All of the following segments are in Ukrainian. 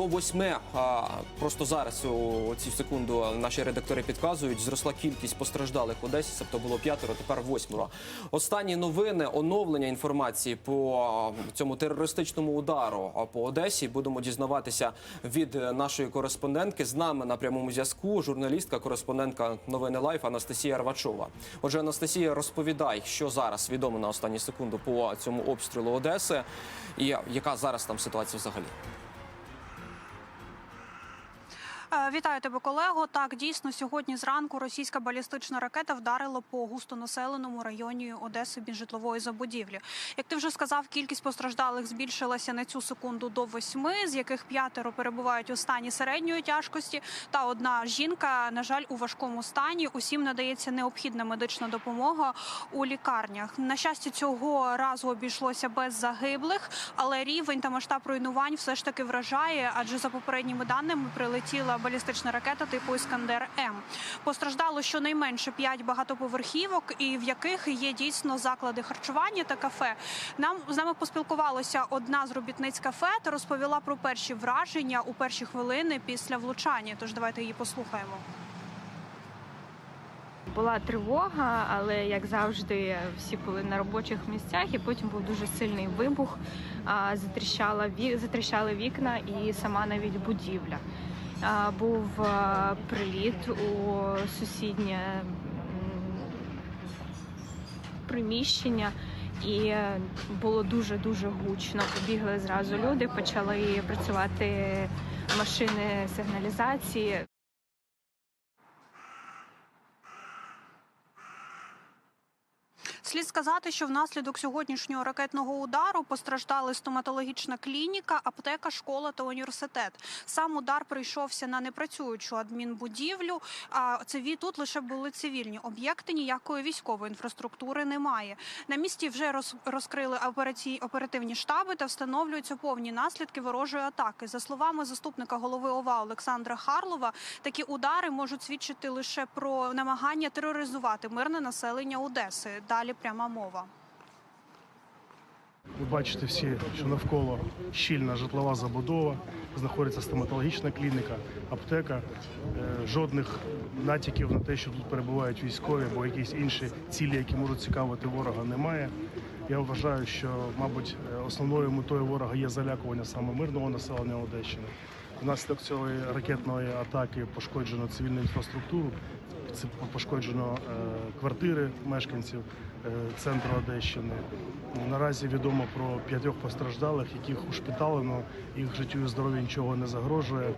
до восьми. Просто зараз у цю секунду наші редактори підказують. Зросла кількість постраждалих Одесі, тобто було п'ятеро, тепер восьмеро. Останні новини, оновлення інформації по цьому терористичному удару по Одесі. Будемо дізнаватися від нашої кореспондентки. З нами на прямому зв'язку журналістка, кореспондентка новини Лайф Анастасія Рвачова. Отже, Анастасія, розповідай, що зараз відомо на останню секунду по цьому обстрілу Одеси, і яка зараз там ситуація взагалі. Е, Вітаю тебе, колего. Так, дійсно, сьогодні зранку російська балістична ракета вдарила по густонаселеному районі Одеси біля житлової забудівлі. Як ти вже сказав, кількість постраждалих збільшилася на цю секунду до восьми, з яких п'ятеро перебувають у стані середньої тяжкості, та одна жінка, на жаль, у важкому стані. Усім надається необхідна медична допомога у лікарнях. На щастя, цього разу обійшлося без загиблих, але рівень та масштаб руйнувань все ж таки вражає, адже за попередніми даними прилетіла балістична ракета типу Іскандер М. Постраждало щонайменше п'ять багатоповерхівок, і в яких є дійсно заклади харчування та кафе. Нам з нами поспілкувалася одна з робітниць кафе та розповіла про перші враження у перші хвилини після влучання. Тож давайте її послухаємо. Була тривога, але як завжди, всі були на робочих місцях, і потім був дуже сильний вибух. Затріщала ві... затріщали вікна і сама навіть будівля. Був приліт у сусіднє приміщення. І е, було дуже дуже гучно. Побігли зразу люди, почали працювати машини сигналізації. Слід сказати, що внаслідок сьогоднішнього ракетного удару постраждали стоматологічна клініка, аптека, школа та університет. Сам удар прийшовся на непрацюючу адмінбудівлю. А циві тут лише були цивільні об'єкти. Ніякої військової інфраструктури немає. На місці вже роз, розкрили оперативні штаби та встановлюються повні наслідки ворожої атаки. За словами заступника голови ОВА Олександра Харлова, такі удари можуть свідчити лише про намагання тероризувати мирне населення Одеси. Далі пряма мова. Ви бачите всі, що навколо щільна житлова забудова, знаходиться стоматологічна клініка, аптека. Е, Жодних натяків на те, що тут перебувають військові або якісь інші цілі, які можуть цікавити ворога, немає. Я вважаю, що, мабуть, е, основною метою ворога є залякування саме мирного населення Одещини. Внаслідок цієї ракетної атаки пошкоджено цивільну інфраструктуру, пошкоджено е, квартири мешканців центру Одещини. Наразі відомо про п'ятьох постраждалих, яких ушпиталено, їх життю і здоров'ю нічого не загрожує.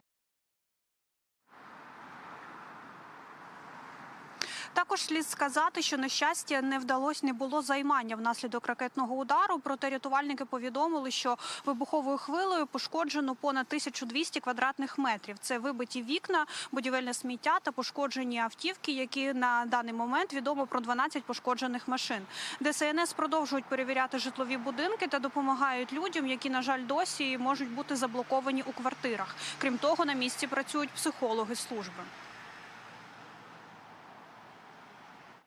Також слід сказати, що на щастя не вдалося не було займання внаслідок ракетного удару. Проте рятувальники повідомили, що вибуховою хвилею пошкоджено понад 1200 квадратних метрів. Це вибиті вікна, будівельне сміття та пошкоджені автівки, які на даний момент відомо про 12 пошкоджених машин. ДСНС продовжують перевіряти житлові будинки та допомагають людям, які на жаль досі можуть бути заблоковані у квартирах. Крім того, на місці працюють психологи служби.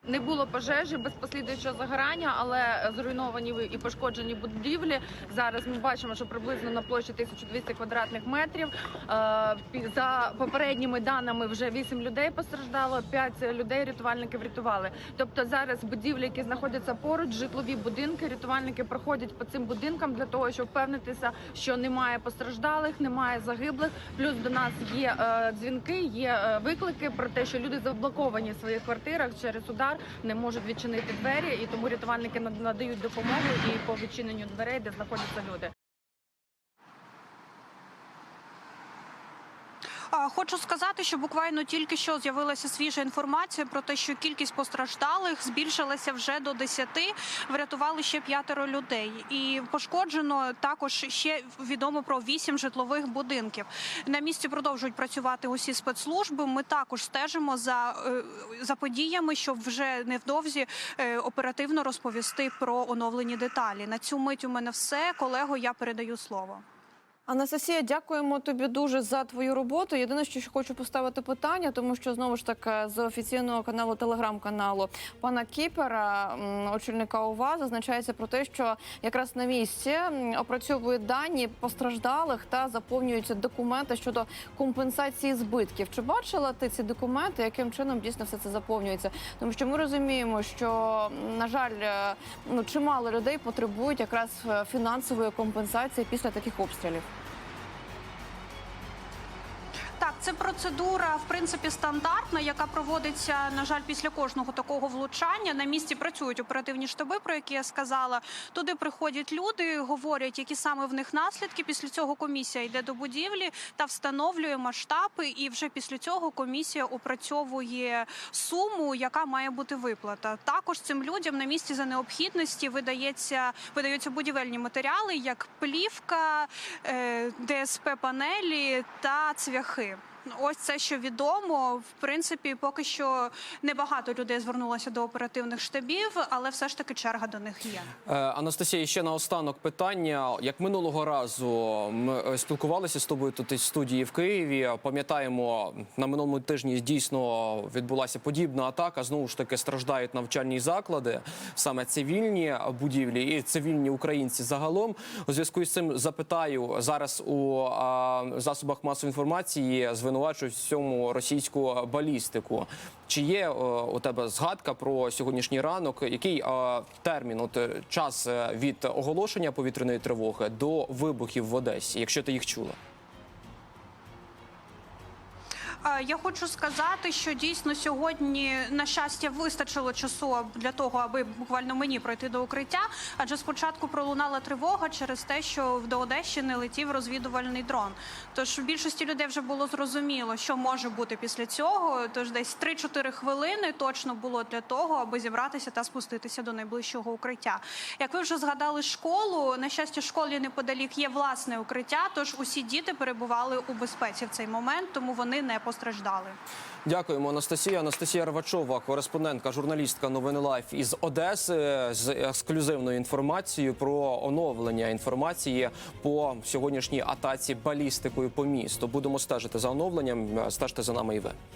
Не було пожежі без послідуючого загорання, але зруйновані і пошкоджені будівлі. Зараз ми бачимо, що приблизно на площі 1200 квадратних метрів. Е, За попередніми даними вже 8 людей постраждало, 5 людей рятувальники врятували. Тобто зараз будівлі, які знаходяться поруч, житлові будинки, рятувальники проходять по цим будинкам для того, щоб впевнитися, що немає постраждалих, немає загиблих. Плюс до нас є е, дзвінки, є е, виклики про те, що люди заблоковані в своїх квартирах через удар, не можуть відчинити двері, і тому рятувальники надають допомогу і по відчиненню дверей, де знаходяться люди. Хочу сказати, що буквально тільки що з'явилася свіжа інформація про те, що кількість постраждалих збільшилася вже до 10, врятували ще п'ятеро людей. І пошкоджено також ще відомо про 8 житлових будинків. На місці продовжують працювати усі спецслужби. Ми також стежимо за, е, за подіями, щоб вже невдовзі е, оперативно розповісти про оновлені деталі. На цю мить у мене все. Колего, я передаю слово. Анастасія, дякуємо тобі дуже за твою роботу. Єдине, що хочу поставити питання, тому що знову ж таки з офіційного каналу телеграм-каналу пана Кіпера, очільника ОВА, зазначається про те, що якраз на місці м, опрацьовують дані постраждалих та заповнюються документи щодо компенсації збитків. Чи бачила ти ці документи? Яким чином дійсно все це заповнюється? Тому що ми розуміємо, що на жаль, е, ну чимало людей потребують якраз е, фінансової компенсації після таких обстрілів. Так, це процедура в принципі стандартна, яка проводиться на жаль після кожного такого влучання. На місці працюють оперативні штаби, про які я сказала. Туди приходять люди, говорять, які саме в них наслідки. Після цього комісія йде до будівлі та встановлює масштаби. І вже після цього комісія опрацьовує суму, яка має бути виплата. Також цим людям на місці за необхідності видається видаються будівельні матеріали, як плівка, е, ДСП панелі та цвяхи. сили Ось це, що відомо. В принципі, поки що небагато людей звернулося до оперативних штабів, але все ж таки черга до них є. Е, Анастасія, ще наостанок питання. Як минулого разу ми е, спілкувалися з тобою тут із студії в Києві. Пам'ятаємо, на минулому тижні дійсно відбулася подібна атака. Знову ж таки страждають навчальні заклади, саме цивільні будівлі і цивільні українці загалом. У зв'язку з цим запитаю зараз у а, засобах масової інформації звинувачують в цьому російську балістику. Чи є е, у тебе згадка про сьогоднішній ранок? Який е, термін, от е, час від оголошення повітряної тривоги до вибухів в Одесі, якщо ти їх чула? Е, Я хочу сказати, що дійсно сьогодні, на щастя, вистачило часу для того, аби буквально мені пройти до укриття. Адже спочатку пролунала тривога через те, що до Одещини летів розвідувальний дрон. Тож в більшості людей вже було зрозуміло, що може бути після цього. Тож десь 3-4 хвилини точно було для того, аби зібратися та спуститися до найближчого укриття. Як ви вже згадали школу, на щастя, школі неподалік є власне укриття. Тож усі діти перебували у безпеці в цей момент, тому вони не постраждали. Дякуємо, Анастасія. Анастасія Рвачова, кореспондентка, журналістка новини Лайф із Одеси з ексклюзивною інформацією про оновлення інформації по сьогоднішній атаці балістикою по місту. Будемо стежити за оновленням. Стежте за нами і ви.